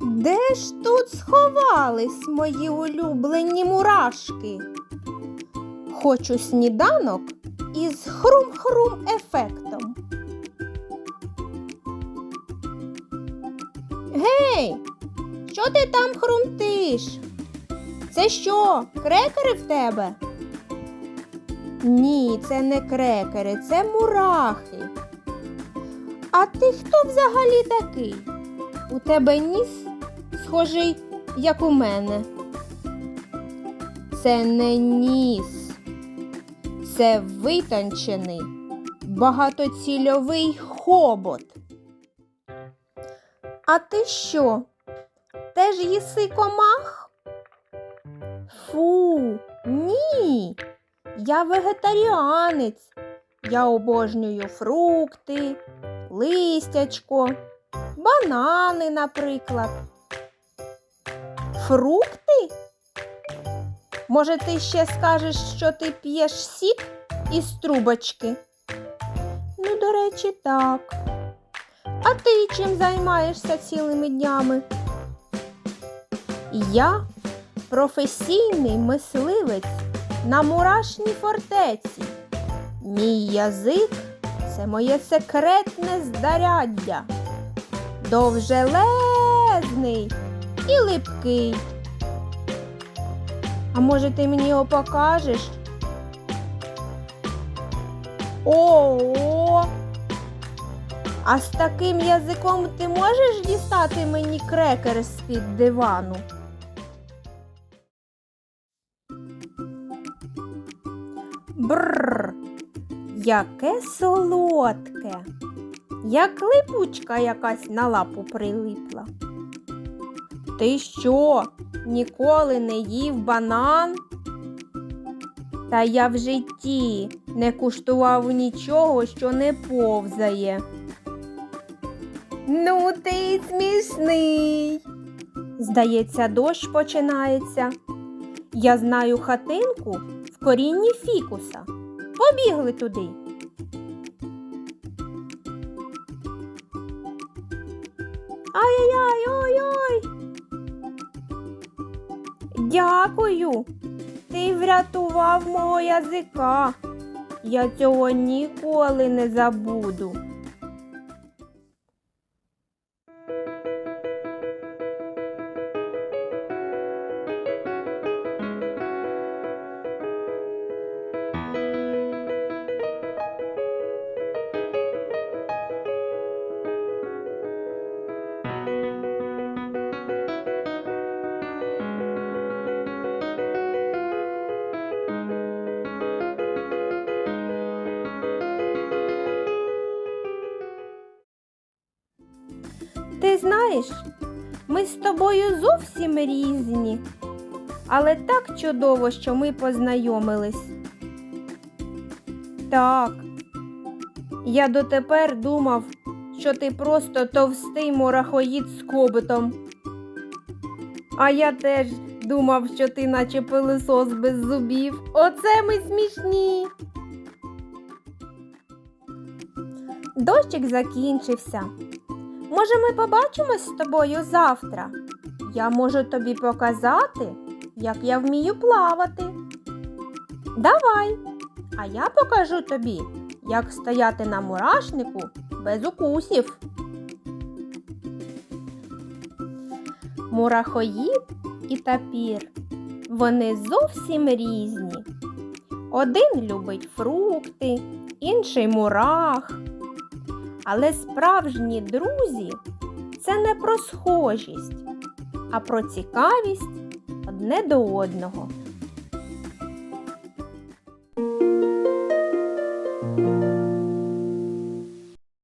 Де ж тут сховались мої улюблені мурашки? Хочу сніданок із хрум-хрум ефектом. Гей, що ти там хрумтиш? Це що, крекери в тебе? Ні, це не крекери, це мурахи. А ти хто взагалі такий? У тебе ніс схожий, як у мене. Це не ніс, це витончений, багатоцільовий хобот. А ти що? Теж їси комах? Фу, ні. Я вегетаріанець. Я обожнюю фрукти, листячко, банани, наприклад. Фрукти? Може, ти ще скажеш, що ти п'єш сік із трубочки? Ну, до речі, так. А ти чим займаєшся цілими днями? Я професійний мисливець на мурашній фортеці. Мій язик це моє секретне здаряддя. Довжелезний і липкий. А може ти мені його покажеш? О! А з таким язиком ти можеш дістати мені крекер з-під дивану? Бррр, яке солодке, як липучка якась на лапу прилипла. Ти що, ніколи не їв банан? Та я в житті не куштував нічого, що не повзає. Ну, ти смішний. Здається, дощ починається. Я знаю хатинку в корінні фікуса. Побігли туди. Ай-яй-яй, ой-ой. Дякую. Ти врятував мого язика. Я цього ніколи не забуду. Ти знаєш, ми з тобою зовсім різні, але так чудово, що ми познайомились. Так, я дотепер думав, що ти просто товстий мурахоїд з кобитом. А я теж думав, що ти наче пилисос без зубів. Оце ми смішні. Дощик закінчився. Може, ми побачимось з тобою завтра? Я можу тобі показати, як я вмію плавати. Давай, а я покажу тобі, як стояти на мурашнику без укусів. Мурахоїд і тапір. Вони зовсім різні. Один любить фрукти, інший мурах. Але справжні друзі це не про схожість, а про цікавість одне до одного.